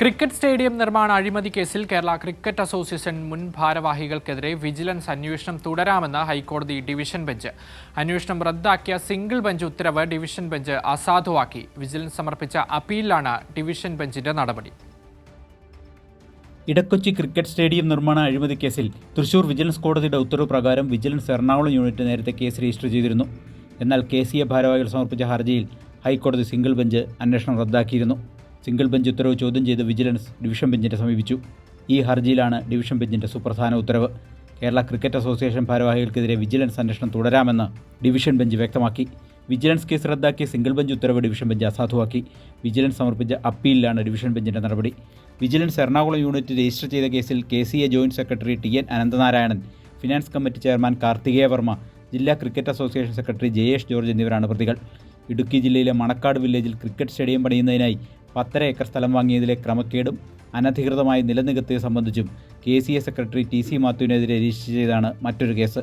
Cricket stadium നിർമ്മാണ അഴിമതി കേസിൽ കേരള ക്രിക്കറ്റ് അസോസിയേഷൻ മുൻ ഭാരവാഹികൾക്കെതിരെ വിജിലൻസ് അന്വേഷണം തുടരാമെന്ന് ഹൈക്കോടതി ഡിവിഷൻ ബെഞ്ച്. അന്വേഷണം റദ്ദാക്കിയ സിംഗിൾ ബെഞ്ച് ഉത്തരവ് ഡിവിഷൻ ബെഞ്ച് അസാധുവാക്കി. വിജിലൻസ് സമർപ്പിച്ച അപ്പീലിലാണ് ഡിവിഷൻ ബെഞ്ചിന്റെ നടപടി. ഇടക്കൊച്ചി ക്രിക്കറ്റ് സ്റ്റേഡിയം നിർമ്മാണ അഴിമതി കേസിൽ തൃശൂർ വിജിലൻസ് കോടതിയുടെ ഉത്തരവ് പ്രകാരം വിജിലൻസ് എറണാകുളം യൂണിറ്റ് നേരത്തെ കേസ് രജിസ്റ്റർ ചെയ്തിരുന്നു. എന്നാൽ കെ സി എ ഭാരവാഹികൾ സമർപ്പിച്ച ഹർജിയിൽ ഹൈക്കോടതി സിംഗിൾ ബെഞ്ച് അന്വേഷണം റദ്ദാക്കിയിരുന്നു. സിംഗിൾ ബെഞ്ച് ഉത്തരവ് ചോദ്യം ചെയ്ത് വിജിലൻസ് ഡിവിഷൻ ബെഞ്ചിനെ സമീപിച്ചു. ഈ ഹർജിയിലാണ് ഡിവിഷൻ ബെഞ്ചിന്റെ സുപ്രധാന ഉത്തരവ്. കേരള ക്രിക്കറ്റ് അസോസിയേഷൻ ഭാരവാഹികൾക്കെതിരെ വിജിലൻസ് അന്വേഷണം തുടരാമെന്ന് ഡിവിഷൻ ബെഞ്ച് വ്യക്തമാക്കി. വിജിലൻസ് കേസ് റദ്ദാക്കിയ സിംഗിൾ ബെഞ്ച് ഉത്തരവ് ഡിവിഷൻ ബെഞ്ച് അസാധുവാക്കി. വിജിലൻസ് സമർപ്പിച്ച അപ്പീലിലാണ് ഡിവിഷൻ ബെഞ്ചിന്റെ നടപടി. വിജിലൻസ് എറണാകുളം യൂണിറ്റ് രജിസ്റ്റർ ചെയ്ത കേസിൽ K C A joint secretary T N Ananthanarayanan finance committee chairman Karthikeya Varma ജില്ലാ cricket association secretary Jayesh George എന്നിവരാണ് പ്രതികൾ. ഇടുക്കി ജില്ലയിലെ മണക്കാട് വില്ലേജിൽ ക്രിക്കറ്റ് സ്റ്റേഡിയം പണിയുന്നതിനായി പത്തര ഏക്കർ സ്ഥലം വാങ്ങിയതിലെ ക്രമക്കേടും അനധികൃതമായി നിലനികത്തിയത് സംബന്ധിച്ചും K C A secretary T C മാത്യുവിനെതിരെ register ചെയ്താണ് മറ്റൊരു case.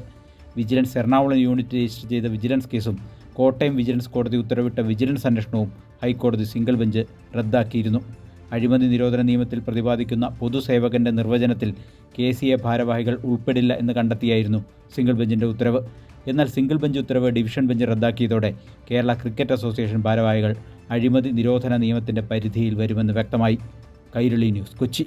Vigilance Ernakulam unit register ചെയ്ത വിജിലൻസ് കേസും കോട്ടയം വിജിലൻസ് കോടതി ഉത്തരവിട്ട വിജിലൻസ് അന്വേഷണവും ഹൈക്കോടതി സിംഗിൾ ബെഞ്ച് റദ്ദാക്കിയിരുന്നു. അഴിമതി നിരോധന നിയമത്തിൽ പ്രതിപാദിക്കുന്ന പൊതുസേവകന്റെ നിർവചനത്തിൽ കെ സി എ ഭാരവാഹികൾ ഉൾപ്പെടില്ല എന്ന് കണ്ടെത്തിയായിരുന്നു സിംഗിൾ ബെഞ്ചിന്റെ ഉത്തരവ്. എന്നാൽ സിംഗിൾ ബെഞ്ച് ഉത്തരവ് ഡിവിഷൻ ബെഞ്ച് റദ്ദാക്കിയതോടെ കേരള ക്രിക്കറ്റ് അസോസിയേഷൻ ഭാരവാഹികൾ അഴിമതി നിരോധന നിയമത്തിന്റെ പരിധിയിൽ വരുമെന്ന് വ്യക്തമായി. കൈരളി ന്യൂസ് കൊച്ചി.